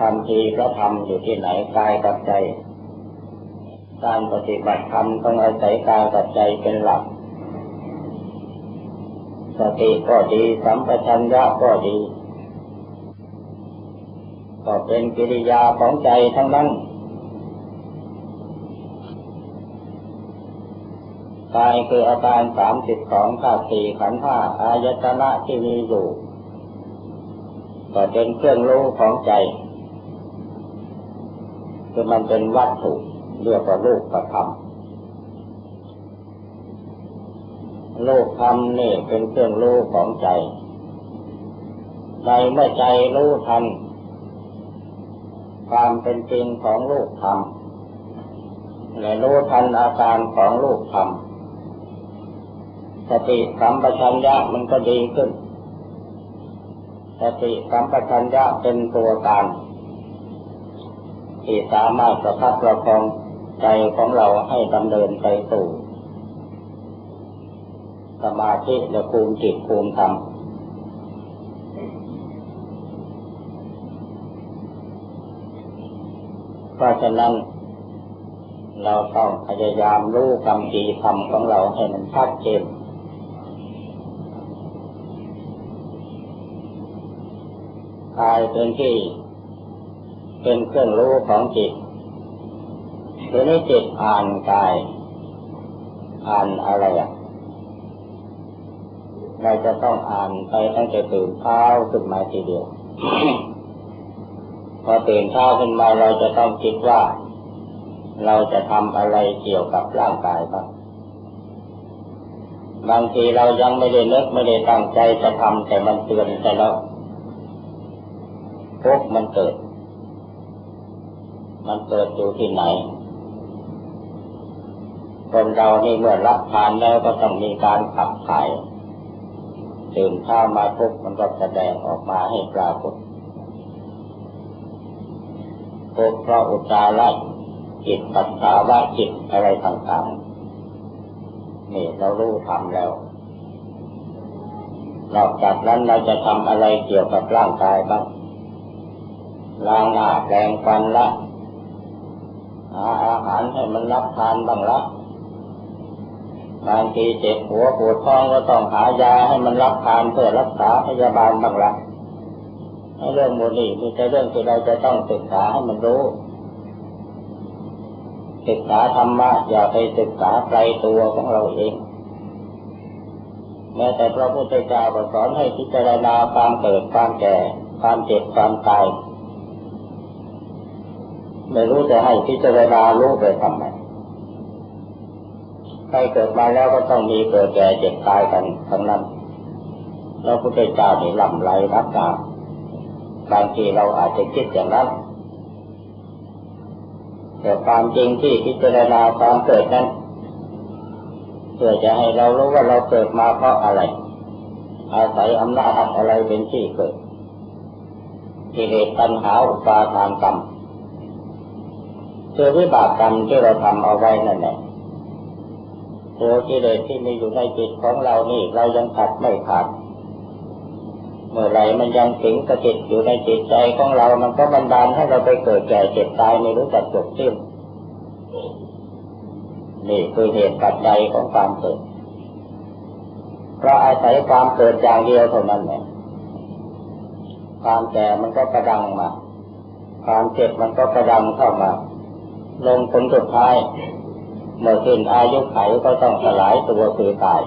ทำทีพระธรรมอยู่ที่ไหนกายกับใจ การปฏิบัติธรรมต้องอาศัยกายกับใจเป็นหลัก สติก็ดีสัมปชัญญะก็ดี ก็เป็นกิริยาของใจทั้งนั้นกายคืออาการสามสิบสองธาตุสี่ขันธ์ห้าอายตนะที่มีอยู่ ก็เป็นเครื่องรู้ของใจ คือมันเป็นวัตถุเรียกว่าลูกประธรรมลูกธรรมนี่เป็นเครื่องรู้ของใจใจเมื่อใจรู้ทันความเป็นจริงของลูกธรรมและรู้ทันอาการของลูกธรรมสติสัมปชัญญะมันก็ดีขึ้น สติสัมปชัญญะเป็นตัวการ ที่สามารถประคับประคองใจของเราให้ดำเนินไปสู่สมาธิและภูมิจิตภูมิธรรมเพราะฉะนั้น เราต้องพยายามรู้กรรมดีธรรมของเราให้มันชัดเจนกายเป็นที่ เป็นเครื่องรู้ของจิตทีนี้จิตอ่านกาย อ่านอะไรอะเราจะต้องอ่านไปตั้งแต่ตื่นเช้าขึ้นมาทีเดียว พอตื่นเช้าขึ้นมาเราจะต้องคิดว่า เราจะทำอะไรเกี่ยวกับร่างกายบ้างบางทีเรายังไม่ได้นึกไม่ได้ตั้งใจจะทำแต่มันเตือนแต่เราทุกมันเกิด มันเกิดอยู่ที่ไหน คนเรานี่เมื่อรับทานแล้วก็ต้องมีการขับถ่ายตื่นข้ามาทุกมันก็แสดงออกมาให้ปรากฏทุกเพราะอุจาระจิตปัสสาวะจิตอะไรต่างๆ นี่เรารู้ทำแล้ว นอกจากนั้นเราจะทำอะไรเกี่ยวกับร่างกายบ้างล้างหน้าแปรงฟันละ หาอาหารให้มันรับทานบ้างละบางทีเจ็บหัวปวดท้องก็ต้องหายาให้มันรับทานเพื่อรักษาพยาบาลบ้างละเรื่องโมนี่มีแต่เรื่องที่เราจะต้องศึกษาให้มันรู้ศึกษาธรรมะอย่าไปศึกษาไกลตัวของเราเองแม้แต่พระพุทธเจ้าก็สอนให้พิจารณาความเกิดความแก่ ความเจ็บความตาย ไม่รู้จะให้พิจารณารู้ไปทำไมใครเกิดมาแล้วก็ต้องมีเกิดแก่เจ็บตายกันทั้งนั้นแล้วพุทธเจ้านี่ลำไรรับตาบางทีเราอาจจะคิดอย่างนั้น แต่ความจริงที่พิจารณาความเกิดนั้นเพื่อจะให้เรารู้ว่าเราเกิดมาเพราะอะไร อาศัยอำนาจอะไรเป็นที่เกิดกิเลสตัณหาอุปาทานกรรม คือวิบากกรรมที่เราทำเอาไว้นั่นแหละตัวกิเลสที่มีอยู่ในจิตของเรานี่เรายังตัดไม่ขาดเมื่อไรมันยังสิงสถิตอยู่ในจิตใจของเรา มันก็บันดาลให้เราไปเกิดแก่เจ็บตายไม่รู้จักจบสิ้นนี่คือเหตุปัจจัยของความเกิดเพราะอาศัยความเกิดอย่างเดียวเท่านั้นเนี่ยความแก่มันก็กระดังมา ความเจ็บมันก็กระดังเข้ามา ลงผลสุดท้ายเมื่อสิ้นอายุไขก็ต้องสลายตัวคือตาย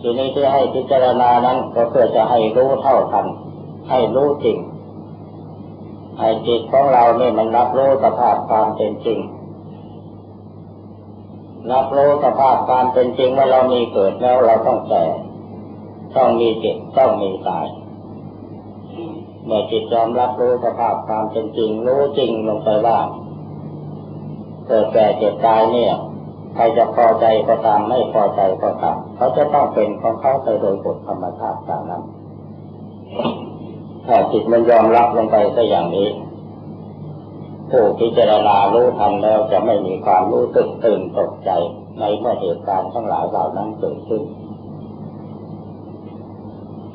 ทีนี้ที่ให้พิจารณานั้นก็เพื่อจะให้รู้เท่าทันให้รู้จริงให้จิตของเราเนี่ยมันรับรู้สภาพความเป็นจริง รับรู้สภาพความเป็นจริงว่าเรามีเกิดแล้วเราต้องแก่ต้องมีเจ็บต้องมีตาย เมื่อจิตยอมรับรู้สภาพความเป็นจริงรู้จริงลงไปว่าเกิดแก่เจ็บตายเนี่ยใครจะพอใจก็ตามไม่พอใจก็ตามเขาจะต้องเป็นของเขาไปโดยกฎธรรมชาติตามนั้นถ้าจิตมันยอมรับลงไปก็อย่างนี้ผู้พิจารณารู้ทันแล้วจะไม่มีความรู้สึกตื่นตกใจในเมื่อเหตุการณ์ทั้งหลายเหล่านั้นเกิดขึ้น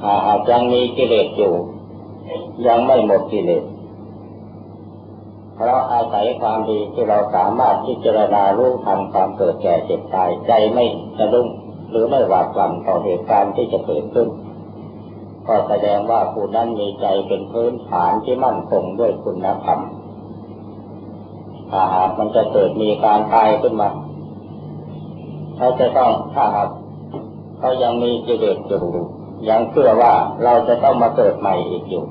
หากยังมีกิเลสอยู่ ยังไม่หมดกิเลสเพราะอาศัยความดีที่เราสามารถพิจารณารู้ทันความเกิดแก่เจ็บตายใจไม่สะดุ้งหรือไม่หวาดหวั่นต่อเหตุการณ์ที่จะเกิดขึ้น ก็แสดงว่าผู้นั้นมีใจเป็นพื้นฐานที่มั่นคงด้วยคุณธรรมถ้าหากมันจะเกิดมีการตายขึ้นมาเขาจะต้องถ้าหากเขายังมีกิเลสอยู่ ยังเชื่อว่าเราจะต้องมาเกิดใหม่อีกอยู่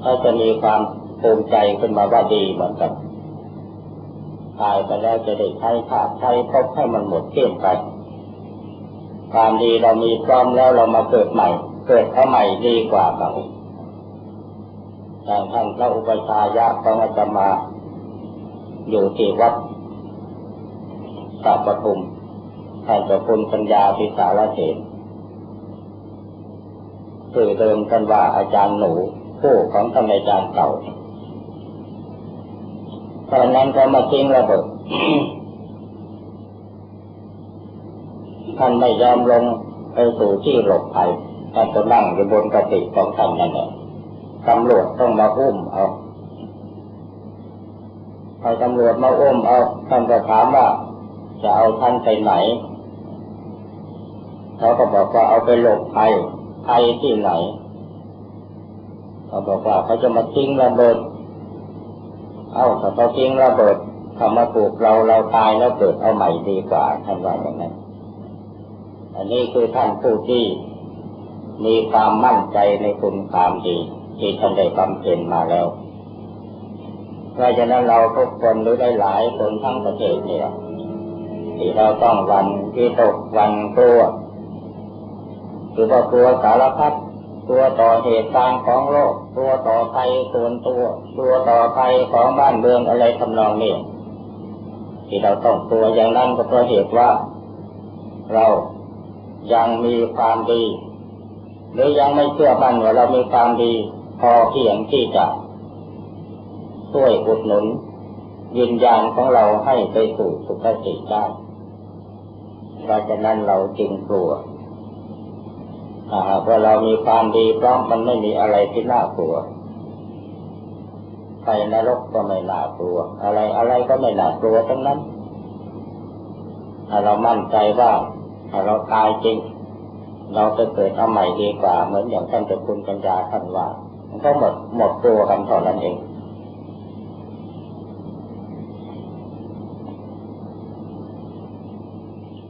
เขาจะมีความภูมิใจขึ้นมาว่าดีเหมือนกันตายไปแล้วจะได้ใช้ชาติใช้พบให้มันหมดเที่ยงไปความดีเรามีพร้อมแล้วเรามาเกิดใหม่ เกิดเขาใหม่ดีกว่าเราอย่างท่านพระอุปชายะของอาจามาอยู่ที่วัดสัปทุมท่านจะคุณปัญญาพิสารเสน คือเดิมกันว่าอาจารย์หนูผู้ของท่านอาจารย์เก่าตอนนั้นเขามาทิ้งระเบิดท่านไม่ยอมลงไปสู่ที่หลบภัยท่านก็นั่งอยู่บนกติของท่านนั่นแหละตำรวจต้องมาอุ้มเอาพอตำรวจมาอุ้มเอาท่านก็ถามว่า จะเอาท่านไปไหน เขาก็บอกว่าเอาไปหลบภัย ภัยที่ไหนเขาบอกว่าเขาจะมาทิ้งระเบิด เอาถ้าเขาทิ้งระเบิดทำมาปลูกเราเราตายแล้วเกิดเอาใหม่ดีกว่าท่านว่าอย่างนั้น อันนี้คือท่านผู้ที่มีความมั่นใจในคุณความดี ที่ท่านได้บำเพ็ญมาแล้วเพราะฉะนั้นเราทุกคนหรือได้หลายคนทั้งประเทศเนี่ยที่เราต้องวันที่ตกวันกลัว คือว่ากลัวสารพัดตัวต่อเหตุการณ์ของโลกตัวต่อภัยส่วนตัวตัวต่อภัยของบ้านเมืองอะไรทำนองนี้ที่เราต้องกลัวอย่างนั้นก็เพราะเหตุว่า เรายังมีความดี หรือยังไม่เชื่อมั่นว่าเรามีความดี พอเพียงที่จะช่วยอุดหนุนวิญญาณของเราให้ไปสู่สุคติได้เพราะฉะนั้นเราจึงกลัว ถ้าหากว่าเรามีความดีเพราะมันไม่มีอะไรที่น่ากลัวไปนรกก็ไม่น่ากลัว อะไรอะไรก็ไม่น่ากลัวทั้งนั้นถ้าเรามั่นใจว่าถ้าเราตายจริง เราจะเกิดเอาใหม่ดีกว่า เหมือนอย่างท่านเจ้าคุณปัญญาท่านว่ามันก็หมดหมดตัวกันเท่านั้นเอง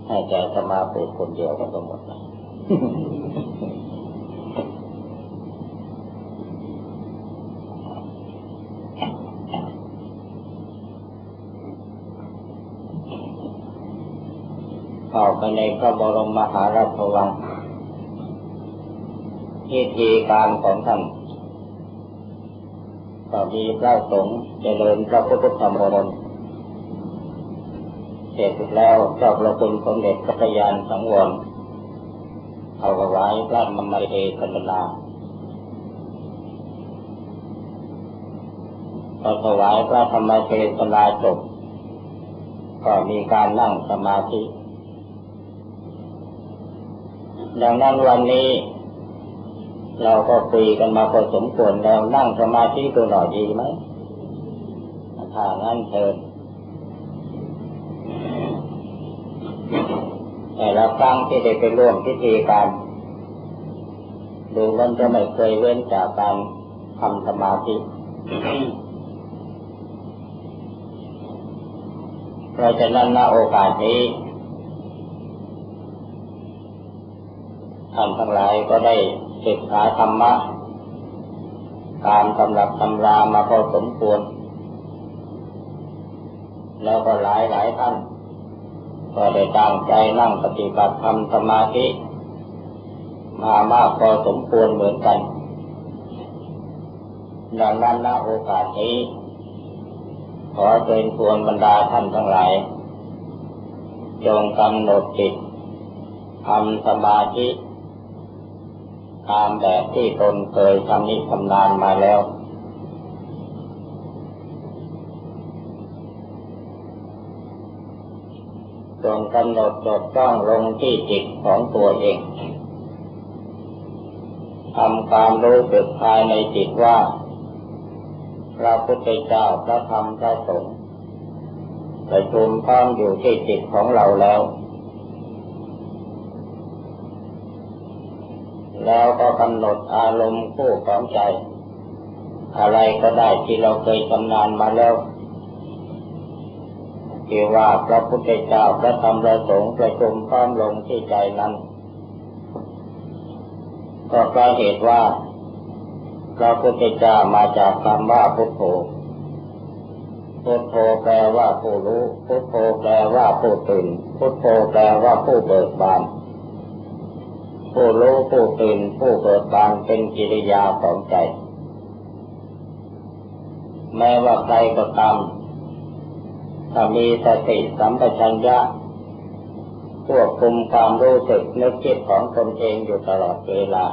ให้แกสมาพูดคนเดียวกันก็หมดนะ เข้าไปในพระบรมมหาราชวังพิธีการของท่านก็มีพระสงฆ์เจริญพระพุทธธรรมนต์เสร็จแล้วเจ้าพระคุณสมเด็จพระยานสังวร เอาไว้พระมมเทศนาพอถวายพระธรรมเทศนาจบก็มีการนั่งสมาธิ ดังนั้นวันนี้ เราก็คุยกันมาพอสมควรแล้วนั่งสมาธิตัวหน่อยดีไหมถ้างั้นเชิญ แต่ละครั้งที่ได้ไปร่วมพิธีการดูมันจะไม่เคยเว้นจากการทำสมาธิเพราะฉะนั้นณโอกาสนี้ท่านทั้งหลายก็ได้ศึกษาธรรมะ ตามตำรับตำรามาพอสมควร แล้วก็หลายหลายท่าน ก็ได้ตั้งใจนั่งปฏิบัติธรรมสมาธิมามากพอสมควรเหมือนกัน ดังนั้นณโอกาสนี้ ขอเชิญชวนบรรดาท่านทั้งหลาย จงกำหนดจิตทำสมาธิตามแบบที่ตนเคยทำนิทำนานมาแล้ว จงกำหนดจดจ้องลงที่จิตของตัวเองทำความรู้สึกภายในจิตว่า พระพุทธเจ้าพระธรรมพระสงฆ์ประชุมพร้อมอยู่ที่จิตของเราแล้ว แล้วก็กำหนดอารมณ์คู่ของใจ อะไรก็ได้ที่เราเคยชำนาญมาแล้ว ที่ว่าพระพุทธเจ้าพระธรรมพระสงฆ์ประชุมพร้อมลงที่ใจนั้นก็เพราะเหตุว่า พระพุทธเจ้ามาจากคำว่าพุทโธพุทโธแปลว่าผู้รู้ พุทโธแปลว่าผู้ตื่น พุทโธแปลว่าผู้เบิกบาน ผู้รู้ผู้ตื่น ผู้เบิกบานเป็นกิริยาของใจ แม้ว่าใครก็ตาม ถ้ามีสติสัมปชัญญะควบคุมความรู้สึกนึกคิดของตนเองอยู่ตลอดเวลา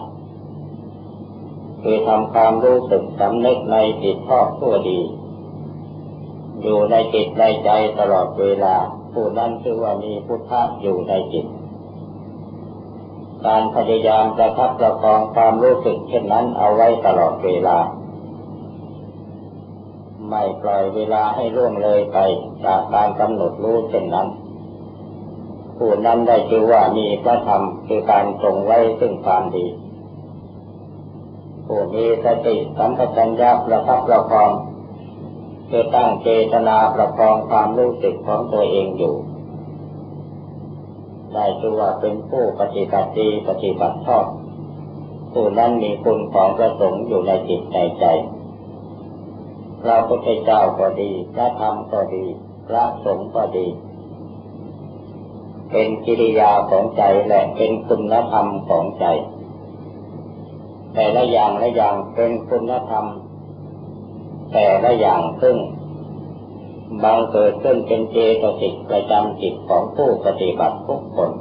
คือทำความรู้สึกสำนึกในจิตชอบทั่วดี อยู่ในจิตในใจตลอดเวลา ผู้นั้นคือว่ามีพุทธะอยู่ในจิต การพยายามประทับประคองความรู้สึกเช่นนั้นเอาไว้ตลอดเวลา ไม่ปล่อยเวลาให้ล่วงเลยไป จากการกำหนดรู้เช่นนั้น ผู้นั้นได้ชื่อว่ามีพระธรรมคือการทรงไว้ซึ่งความดี ผู้มีสติสัมปชัญญะประทับประคองคือตั้งเจตนาประคองความรู้สึกของตัวเองอยู่ ได้ชื่อว่าเป็นผู้ปฏิบัติดีปฏิบัติชอบผู้นั้นมีคุณของประสงค์อยู่ในจิตในใจพระพุทธเจ้าก็ดี พระธรรมก็ดี พระสงฆ์ก็ดี เป็นกิริยาของใจและเป็นคุณธรรมของใจ แต่ละอย่างละอย่างเป็นคุณธรรม แต่ละอย่างซึ่งบางเกิดขึ้นเป็นเจตสิกประจำจิตของผู้ปฏิบัติทุกคน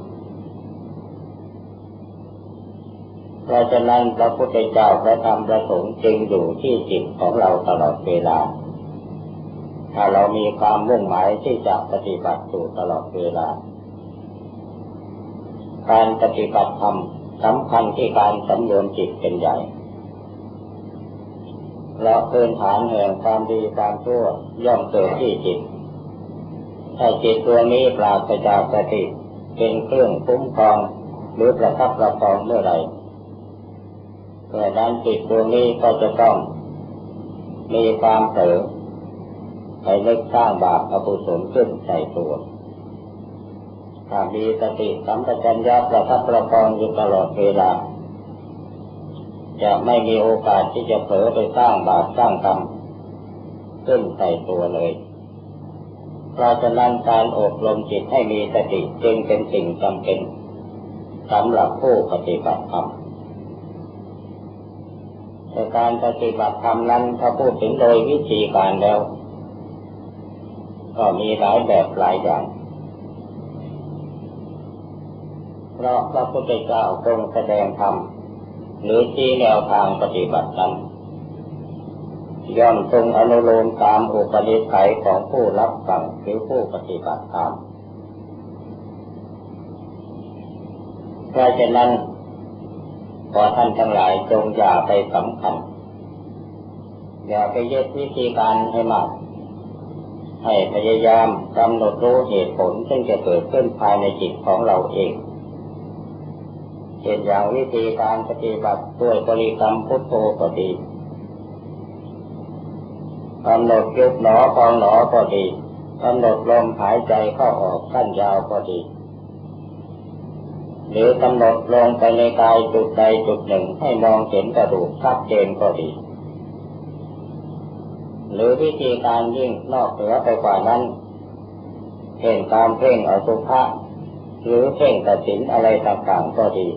เพราะฉะนั้นพระพุทธเจ้าพระธรรมพระสงฆ์จึงอยู่ที่จิตของเราตลอดเวลา ถ้าเรามีความมุ่งหมายที่จะปฏิบัติอยู่ตลอดเวลา การปฏิบัติธรรมสำคัญที่การสำรวมจิตเป็นใหญ่และพื้นฐานแห่งความดีความชั่วย่อมเกิดที่จิต ถ้าจิตตัวนี้ปราศจากสติเป็นเครื่องคุ้มครองหรือประทับประคองเมื่อไรเมื่อนั้นจิตดวนี้ก็จะต้องมีความเผลอ ไปนึกสร้างบาปอกุศลขึ้นใส่ตัวถ้ามีสติสัมปชัญญะประทับประคองอยู่ตลอดเวลา จะไม่มีโอกาสที่จะเผลอไปสร้างบาปสร้างกรรมขึ้นใส่ตัวเลย เพราะฉะนั้นการอบรมจิตให้มีสติจึงเป็นสิ่งจำเป็นสำหรับผู้ปฏิบัติธรรมแต่การปฏิบัติธรรมนั้นถ้าพูดถึงโดยวิธีการแล้ว ก็มีหลายแบบหลายอย่างเพราะพระพุทธเจ้าทรงแสดงธรรมหรือที่แนวทางปฏิบัตินั้นย่อมทรงอนุโลมตามอุปนิสัยของผู้รับฟังหรือผู้ปฏิบัติตาม เพราะฉะนั้นขอท่านทั้งหลายจงอย่าไปสำคัญ อย่าไปยึดวิธีการให้มาก ให้พยายามกำหนดรู้เหตุผลซึ่งจะเกิดขึ้นภายในจิตของเราเองเช่นอย่างวิธีการปฏิบัติด้วยบริกรรมพุทโธก็ดีกำหนดยุบหนอพองหนอก็ดีกำหนดลมหายใจเข้าออกสั้นยาวก็ดี หรือกำหนดลงไปในกายจุดใดจุดหนึ่งให้มองเห็นกระดูกชัดเจนก็ดี หรือวิธีการยิ่งนอกเหนือไปกว่านั้นเช่นการเพ่งอสุภะหรือเพ่งตัดสินอะไรต่างๆก็ดี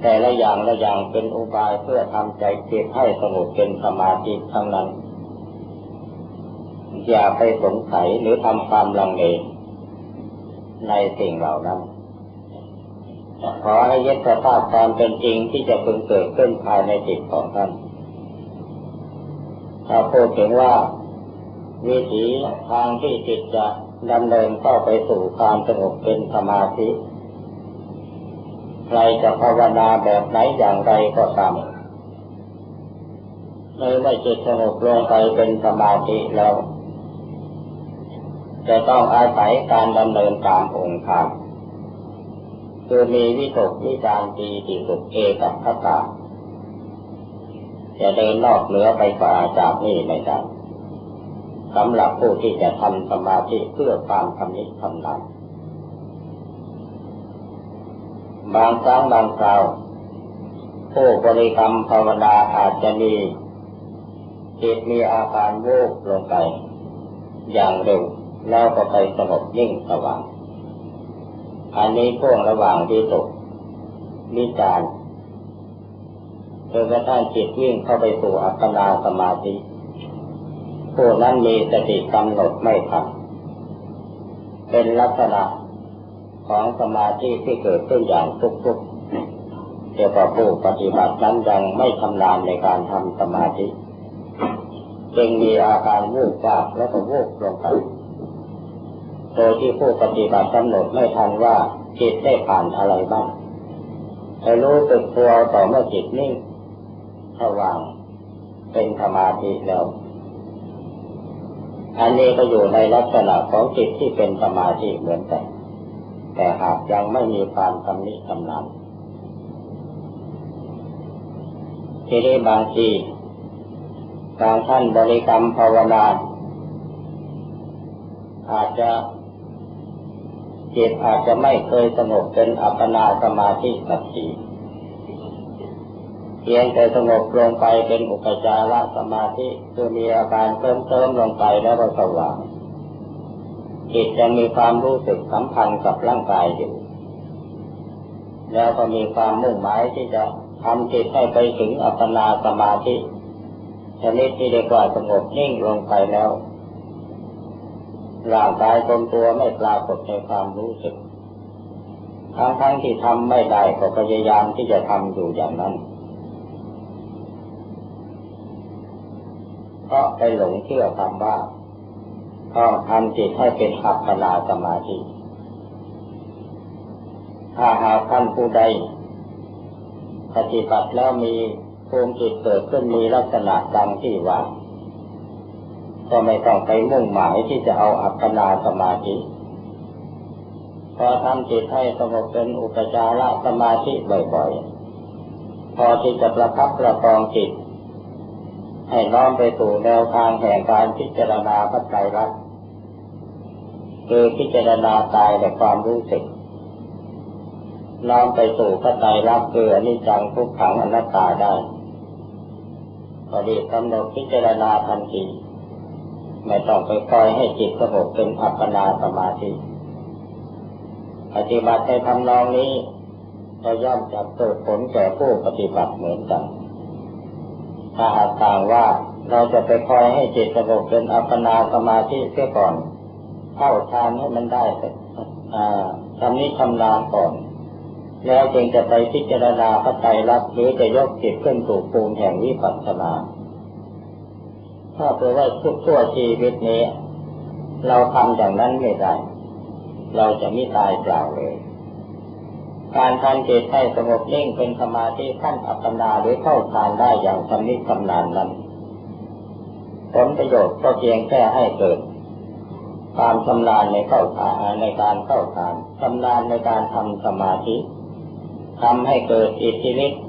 แต่ละอย่างละอย่างเป็นอุบายเพื่อทำใจจิตให้สงบเป็นสมาธิทั้งนั้น อย่าไปสงสัยหรือทำความลังเลในสิ่งเหล่านั้นขอให้ยึดสภาพความเป็นจริงที่จะพึงเกิดขึ้นภายในจิตของท่าน ถ้าพูดถึงว่าวิถีทางที่จิตจะดำเนินเข้าไปสู่ความสงบเป็นสมาธิ ใครจะภาวนาแบบไหนอย่างไรก็ตามในไม่จิตสงบลงไปเป็นสมาธิแล้ว จะต้องอาศัยการดำเนินตามองค์ธรรมคือมีวิตกวิจารตีติสุขเอกับขตา จะเดินนอกเหนือไปกว่าจากนี้ไม่ได้สำหรับผู้ที่จะทำสมาธิเพื่อความทำนิทำนานบางครั้งบางคราวผู้บริกรรมภาวนาอาจจะมีจิตมีอาการโวกลงไป อย่างเร็วแล้วก็ไปสงบยิ่งสว่าง อันนี้พ่วงระหว่างที่ตกวิจาร จนกระทั่งจิตวิ่งเข้าไปสู่อัปปนาสมาธิผู้นั้นมีสติกำหนดไม่ทันเป็นลักษณะของสมาธิที่เกิดขึ้นอย่างทุกๆเกี่ยวกับผู้ปฏิบัตินั้นยังไม่ชำนาญในการทำสมาธิจึงมีอาการวูบวาบและก็วูบลงไปโดยที่ผู้ปฏิบัติกำหนดไม่ทันว่าจิตได้ผ่านอะไรบ้างแต่รู้สึกตัวต่อเมื่อจิตนิ่ง สว่างเป็นสมาธิแล้ว อันนี้ก็อยู่ในลักษณะของจิตที่เป็นสมาธิเหมือนกันแต่หากยังไม่มีความทำนิชำนาญทีนี้บางทีบางท่านบริกรรมภาวนาอาจจะจิตอาจจะไม่เคยสงบเป็นอัปปนาสมาธิสักที เพียงแต่สงบลงไปเป็นอุปจารสมาธิคือมีอาการเติมเติมลงไปแล้วก็สว่างจิตจะมีความรู้สึกสัมพันธ์กับร่างกายอยู่ แล้วก็มีความมุ่งหมายที่จะทำจิตให้ไปถึงอัปปนาสมาธิชนิดที่เรียกว่าสงบนิ่งลงไปแล้วร่างกายตนตัวไม่ปรากฏในความรู้สึก ทั้งทั้งที่ทำไม่ได้ก็พยายามที่จะทำอยู่อย่างนั้น เพราะไปหลงเชื่อคำว่าต้องทำจิตให้เป็นอัปปนาสมาธิ ถ้าหากท่านผู้ใด ปฏิบัติแล้วมีภูมิจิตเกิดขึ้นมีลักษณะดังที่ว่า ก็ไม่ต้องไปมุ่งหมายที่จะเอาอัปปนาสมาธิพอทำจิตให้สงบเป็นอุปจารสมาธิบ่อยๆ พอที่จะประคับประคองจิต ให้น้อมไปสู่แนวทางแห่งการพิจารณาพระไตรลักษณ์คือพิจารณาตายและความรู้สึก น้อมไปสู่พระไตรลักษณ์คืออนิจจังทุกขังอนัตตาได้พอดีกำหนดพิจารณาทันทีไม่ต้องไปคอยให้จิตสงบเป็นอัปปนาสมาธิปฏิบัติในทำนองนี้ก็ย่อมจะเกิดผลแก่ผู้ปฏิบัติเหมือนกัน ถ้าหากต่างว่าเราจะไปคอยให้จิตสงบเป็นอัปปนาสมาธิเสียก่อน เข้าฌานให้มันได้ทำนี้ทำนาก่อน แล้วจึงจะไปพิจารณาพระไตรลักษณ์หรือจะยกจิตขึ้นสู่ภูมิแห่งวิปัสสนาถ้าเผื่อว่าทุกชั่วชีวิตนี้ เราทำอย่างนั้นไม่ได้ เราจะไม่ตายเปล่าเลย การทำจิตให้สงบนิ่งเป็นสมาธิขั้นอัปปนาหรือเข้าฌานได้อย่างชำนิชำนาญนั้นผลประโยชน์ก็เพียงแค่ให้เกิดความชำนาญในเข้าทานในการเข้าทานชำนาญในการทำสมาธิทำให้เกิดอิทธิฤทธิ์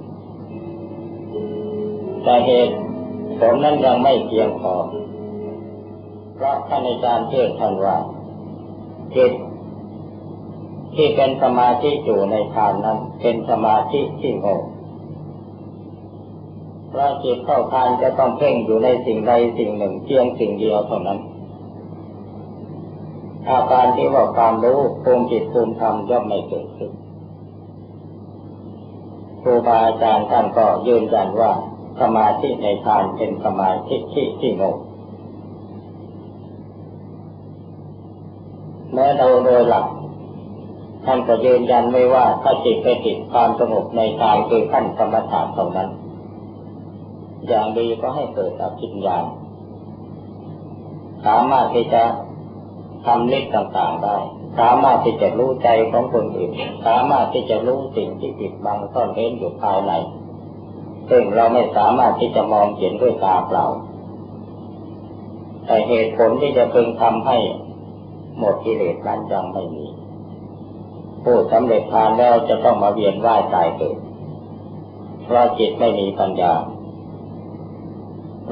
แต่เหตุผลนั้นยังไม่เพียงพอเพราะท่านอาจารย์เทศท่านว่าจิต ที่เป็นสมาธิอยู่ในฌานนั้น เป็นสมาธิที่โง่เพราะจิตเข้าฌานจะต้องเพ่งอยู่ในสิ่งใดสิ่งหนึ่งเพียงสิ่งเดียวเท่านั้น อาการที่ว่าความรู้ภูมิจิตภูมิธรรมย่อมไม่เกิดขึ้นครูบาอาจารย์ท่านก็ยืนยันว่าสมาธิในฌานเป็นสมาธิที่ที่งงแม้เราโดยหลัก ท่านก็ยืนยันไม่ว่าถ้าจิตไปติดความสงบในฌานคือขั้นสมถะเท่านั้น อย่างดีก็ให้เกิดอภิญญาสามารถที่จะทำฤทธิ์ต่างๆได้ สามารถที่จะรู้ใจของคนอื่น สามารถที่จะรู้สิ่งที่ปิดบังซ่อนเร้นอยู่ภายใน ซึ่งเราไม่สามารถที่จะมองเห็นด้วยตาเปล่า แต่เหตุผลที่จะพึงทำให้หมดกิเลสนั้นยังไม่มี ผู้สำเร็จทานแล้วจะต้องมาเวียนว่ายตายเกิดเพราะจิตไม่มีปัญญา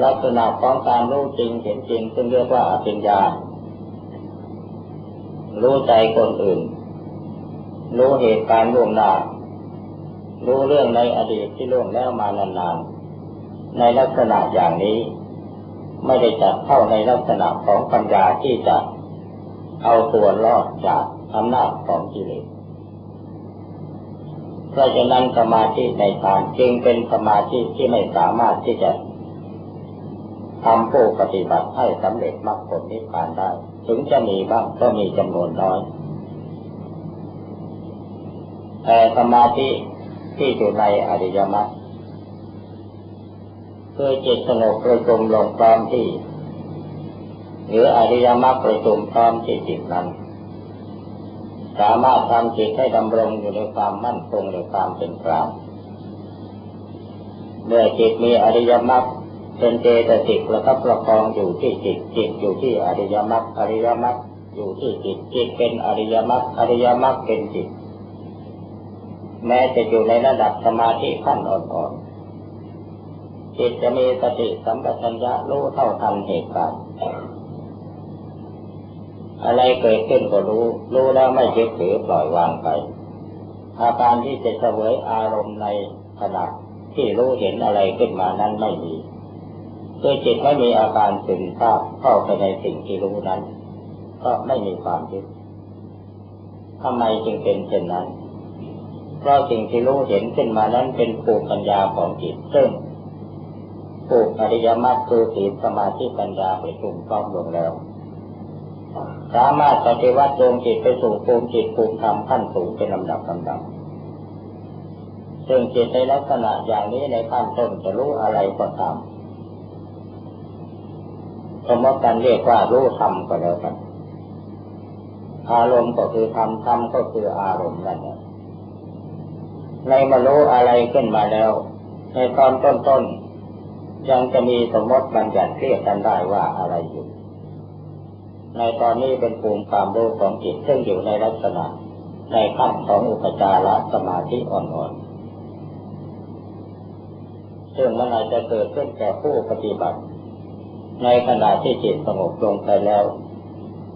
ลักษณะของการรู้จริงเห็นจริง ซึ่งเรียกว่าอภิญญา รู้ใจคนอื่น รู้เหตุการณ์ล่วงหน้า รู้เรื่องในอดีตที่ล่วงแล้วมานานๆ ในลักษณะอย่างนี้ ไม่ได้จัดเข้าในลักษณะของปัญญาที่จะเอาตัวรอดจากอำนาจของกิเลส เพราะฉะนั้นสมาธิในฌานจึงเป็นสมาธิที่ไม่สามารถที่จะทำผู้ปฏิบัติให้สำเร็จมรรคผลนิพพานได้ ถึงจะมีบ้างก็มีจำนวนน้อย แต่สมาธิที่อยู่ในอริยมรรคคือจิตสงบประชุมลงพร้อมที่ หรืออริยมรรคประชุมพร้อมที่จิตนั้น สามารถทำจิตให้ดำรงอยู่ในความมั่นคงในความเป็นกลางเมื่อจิตมีอริยมรรคเป็นเจตสิกประคับประคองอยู่ที่จิตจิตอยู่ที่อริยมรรคอริยมรรคอยู่ที่จิตจิตเป็นอริยมรรคอริยมรรคเป็นจิต แม้จะอยู่ในระดับสมาธิขั้นอ่อนๆจิตจะมีสติสัมปชัญญะรู้เท่าทันเหตุการณ์ อะไรเกิดขึ้นก็รู้ รู้แล้วไม่ยึดถือปล่อยวางไป อาการที่จะเสวยอารมณ์ในขณะที่รู้เห็นอะไรขึ้นมานั้นไม่มีคือจิตไม่มีอาการซึมซาบเข้าไปในสิ่งที่รู้นั้น ก็ไม่มีความยึดทำไมจึงเป็นเช่นนั้น เพราะสิ่งที่รู้เห็นขึ้นมานั้นเป็นภูมิปัญญาของจิตซึ่งภูมิอริยมรรคคือศีลสมาธิปัญญาไปถุมพร้อมลงแล้ว สามารถปฏิวัติดวงจิตไปสู่ภูมิจิตภูมิธรรมขั้นสูงเป็นลำดับลำดับซึ่งจิตในลักษณะอย่างนี้ในขั้นต้นจะรู้อะไรก็ตามสมมติกันเรียกว่ารู้ธรรมก็แล้วกัน อารมณ์ก็คือธรรมธรรมก็คืออารมณ์นั่นแหละในมารู้อะไรขึ้นมาแล้ว ในตอนต้นๆยังจะมีสมมติบัญญัติเรียกกันได้ว่าอะไรอยู่ ในตอนนี้เป็นภูมิความรู้ของจิตซึ่งอยู่ในลักษณะ ในขั้นของอุปจารสมาธิอ่อนๆ ซึ่งมันอาจจะเกิดขึ้นแก่ผู้ปฏิบัติ ในขณะที่จิตสงบลงไปแล้ว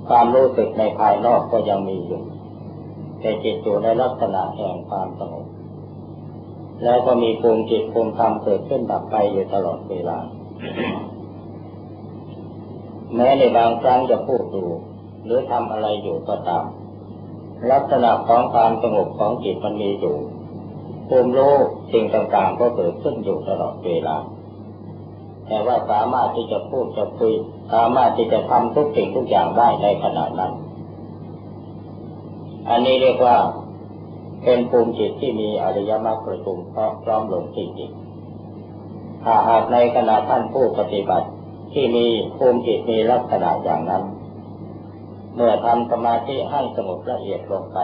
ความรู้สึกในภายนอกก็ยังมีอยู่แต่จิตอยู่ในลักษณะแห่งความสงบแล้วก็มีภูมิจิตภูมิธรรมเกิดขึ้นดับไปอยู่ตลอดเวลา แม้ในบางครั้งจะพูดดูหรือทำอะไรอยู่ก็ตาม ลักษณะของความสงบของจิตมันมีอยู่ภูมิรู้สิ่งต่างๆก็เกิดขึ้นอยู่ตลอดเวลา แต่ว่าสามารถที่จะพูดจะคุย สามารถที่จะทำทุกสิ่งทุกอย่างได้ในขณะนั้น อันนี้เรียกว่า เป็นภูมิจิตที่มีอริยมรรคประชุมพร้อมลงจริงๆถ้าหากในขณะท่านผู้ปฏิบัติ ที่มีภูมิจิตมีลักษณะอย่างนั้น เมื่อทำสมาธิให้สงบละเอียดลงไป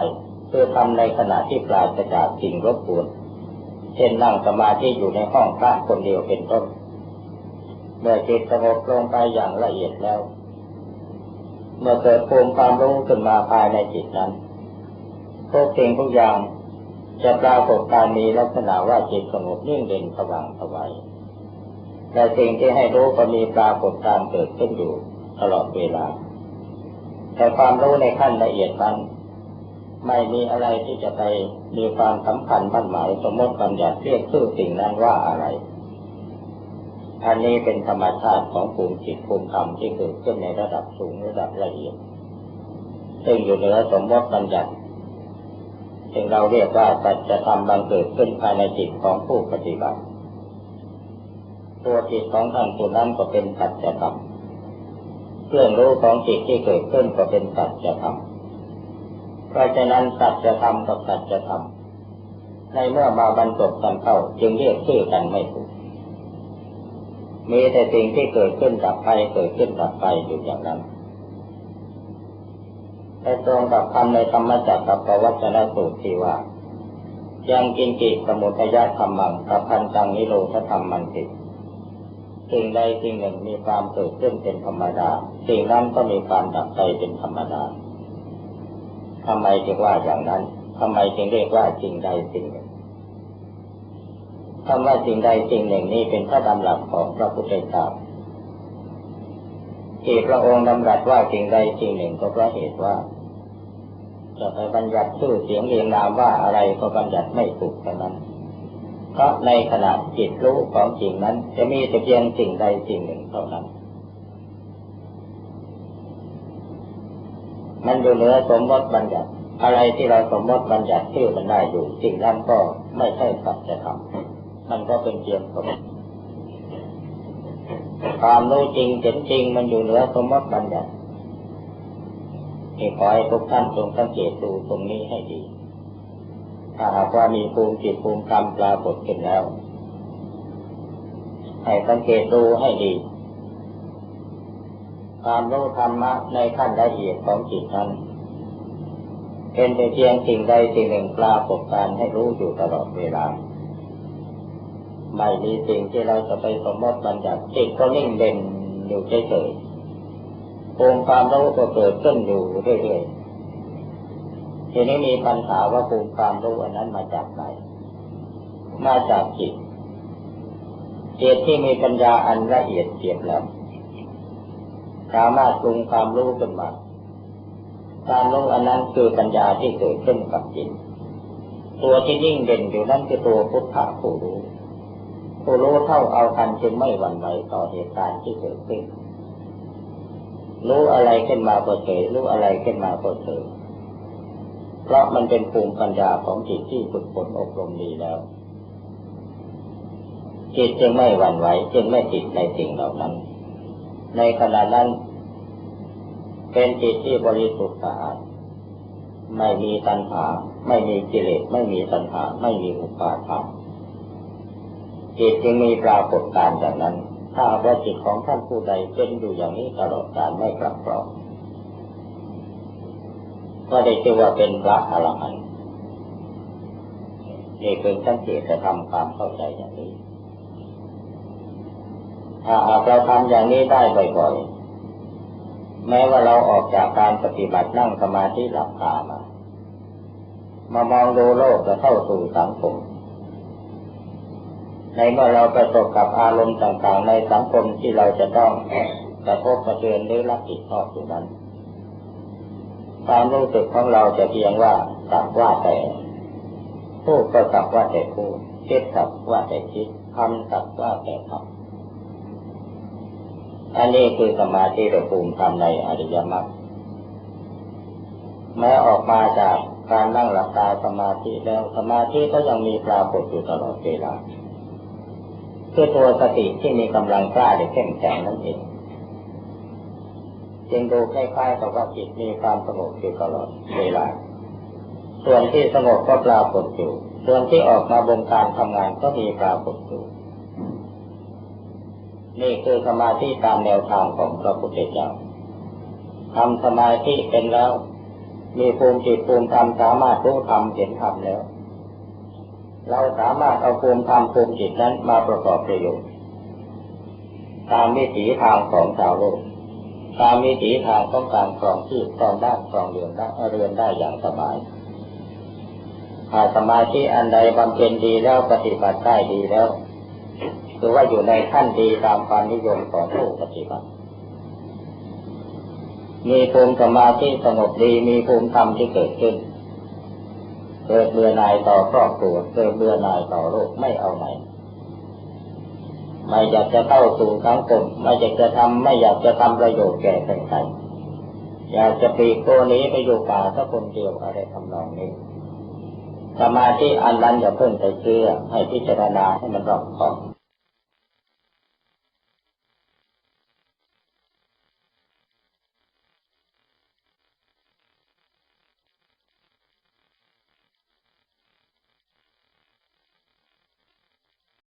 เพื่อทำในขณะที่ปราศจากสิ่งรบกวนเช่นนั่งสมาธิอยู่ในห้องพระคนเดียวเป็นต้น เมื่อจิตสงบลงไปอย่างละเอียดแล้ว เมื่อเกิดภูมิความรู้ขึ้นมาภายในจิตนั้นทุกสิ่งทุกอย่างจะปรากฏการมีลักษณะว่าจิตสงบนิ่งเด่นสว่างสวัย แต่สิ่งที่ให้รู้ก็มีปรากฏการเกิดขึ้นอยู่ตลอดเวลา แต่ความรู้ในขั้นละเอียดนั้นไม่มีอะไรที่จะไปมีความสำคัญบั้นหมายสมมติบัญญัติเรียกชื่อสิ่งนั้นว่าอะไร อันนี้เป็นธรรมชาติของภูมิจิตภูมิธรรมที่เกิดขึ้นในระดับสูงระดับละเอียด ซึ่งอยู่เหนือสมมติบัญญัติซึ่งเราเรียกว่าสัจธรรมบังเกิดขึ้นภายในจิตของผู้ปฏิบัติ ตัวจิตของท่านผู้นั้นก็เป็นสัจธรรมเครื่องรู้ของจิตที่เกิดขึ้นก็เป็นสัจธรรมเพราะฉะนั้นสัจธรรมกับสัจธรรมในเมื่อมาบรรจบกันเข้าจึงเรียกชื่อกันไม่ถูกมีแต่สิ่งที่เกิดขึ้นดับไปเกิดขึ้นดับไปอยู่อย่างนั้นไปตรงกับคำในธรรมจักรกับวัจนสูตรที่ว่ายังกินกิสมุทยธรรมังกับพันตังนิโรธธรรมมันติ สิ่งใดสิ่งหนึ่งมีความเกิดขึ้นเป็นธรรมดา สิ่งนั้นก็มีความดับไปเป็นธรรมดาทำไมจึงว่าอย่างนั้นทำไมจึงเรียกว่าสิ่งใดสิ่งหนึ่งคำว่าสิ่งใดสิ่งหนึ่งนี้เป็นพระดำรัสของพระพุทธเจ้าที่พระองค์ดำรัสว่าสิ่งใดสิ่งหนึ่งก็เพราะเหตุว่า จะไปบัญญัติชื่อเสียงเรียงนามว่าอะไรก็บัญญัติไม่ถูกเท่านั้น เพราะในขณะจิตรู้ของสิ่งนั้น จะมีแต่เพียงสิ่งใดสิ่งหนึ่งเท่านั้น มันอยู่เหนือสมมติบัญญัติ อะไรที่เราสมมติบัญญัติชื่อมันได้อยู่ สิ่งนั้นก็ไม่ใช่สัจธรรมมันก็เป็นเพียงสมมติความรู้จริงเห็นจริง มันอยู่เหนือสมมติบัญญัติที่ขอให้ทุกท่านจงสังเกตดูตรงนี้ให้ดี ถ้าหากว่ามีภูมิจิตภูมิธรรมปรากฏขึ้นแล้ว ให้สังเกตดูให้ดีความรู้ธรรมะในขั้นละเอียดของจิตนั้น เป็นแต่เพียงสิ่งใดสิ่งหนึ่งปรากฏการให้รู้อยู่ตลอดเวลา ไม่มีสิ่งที่เราจะไปสมมติบัญญัติจิตก็นิ่งเด่นอยู่เฉยๆภูมิความรู้ก็เกิดขึ้นอยู่เรื่อย ทีนี้มีปัญหาว่าภูมิความรู้อันนั้นมาจากไหน มาจากจิตจิตที่มีปัญญาอันละเอียดเฉียบแหลมสามารถปรุงความรู้ขึ้นมาความรู้อันนั้นคือปัญญาที่เกิดขึ้นกับจิต ตัวที่ยิ่งเด่นอยู่นั่นคือตัวพุทธะผู้รู้ผู้รู้เท่าเอาทันจึงไม่หวั่นไหวต่อเหตุการณ์ที่เกิดขึ้น รู้อะไรขึ้นมาก็เฉยรู้อะไรขึ้นมาก็เฉย เพราะมันเป็นภูมิปัญญาของจิตที่ฝึกฝนอบรมดีแล้ว จิตจึงไม่หวั่นไหวจึงไม่ติดในสิ่งเหล่านั้น ในขณะนั้น เป็นจิตที่บริสุทธิ์สะอาดไม่มีตัณหา ไม่มีกิเลสไม่มีตัณหา ไม่มีอุปาทานจิตจึงมีปรากฏการอย่างนั้น ถ้าว่าจิตของท่านผู้ใดเป็นอยู่อย่างนี้ตลอดการไม่กลับกรอก ก็ได้ชื่อว่าเป็นพระอรหันต์นี่คือสังเกตจะทำความเข้าใจอย่างนี้ ถ้าหากเราทำอย่างนี้ได้บ่อยๆ แม้ว่าเราออกจากการปฏิบัตินั่งสมาธิหลับตามามามองดูโลกจะเข้าสู่สังคม ในเมื่อเราประสบกับอารมณ์ต่างๆ ในสังคมที่เราจะต้องกระทบกระเทือนหรือรับผิดชอบอยู่นั้น ความรู้สึกของเราจะเพียงว่าสักว่าแต่พูดก็สักว่าแต่พูดคิดสักว่าแต่คิดทำสักว่าแต่ทำอันนี้คือสมาธิระภูมิธรรมในอริยมรรคแม้ออกมาจากการนั่งหลับตาสมาธิแล้วสมาธิก็ยังมีปรากฏอยู่ตลอดเวลาคือตัวสติที่มีกำลังกล้าได้เข้มแข็งนั่นเอง จึงดูคล้ายๆกับว่าจิตมีความสงบอยู่ตลอดเวลา ส่วนที่สงบก็ปรากฏอยู่ ส่วนที่ออกมาบนการทำงานก็มีปรากฏอยู่ นี่คือสมาธิตามแนวทางของพระพุทธเจ้าทำสมาธิเป็นแล้ว มีภูมิจิตภูมิธรรมสามารถรู้ธรรมเห็นธรรมแล้ว เราสามารถเอาภูมิธรรมภูมิจิตนั้นมาประกอบประโยชน์ตามวิถีทางของชาวโลก ตามวิถีทางของการครองที่ครองด้านครองเรือนได้เรือนได้อย่างสบายหาสมาธิอันใดบำเพ็ญดีแล้วปฏิบัติได้ดีแล้วคือว่าอยู่ในขั้นดีตามความนิยมของผู้ปฏิบัติ มีภูมิสมาธิสงบดีมีภูมิธรรมที่เกิดขึ้น เกิดเบื่อหน่ายต่อครอบครัวเกิดเบื่อหน่ายต่อโลกไม่เอาไหน ไม่อยากจะเข้าสู่สังคมไม่อยากจะทำไม่อยากจะทำประโยชน์แก่ใครๆอยากจะปีกตัวนี้ไปอยู่ป่าสักคนเดียวอะไรทำนองนี้สมาธิอันนั้นอย่าเพิ่งไปเชื่อให้พิจารณาให้มันรอบคอบ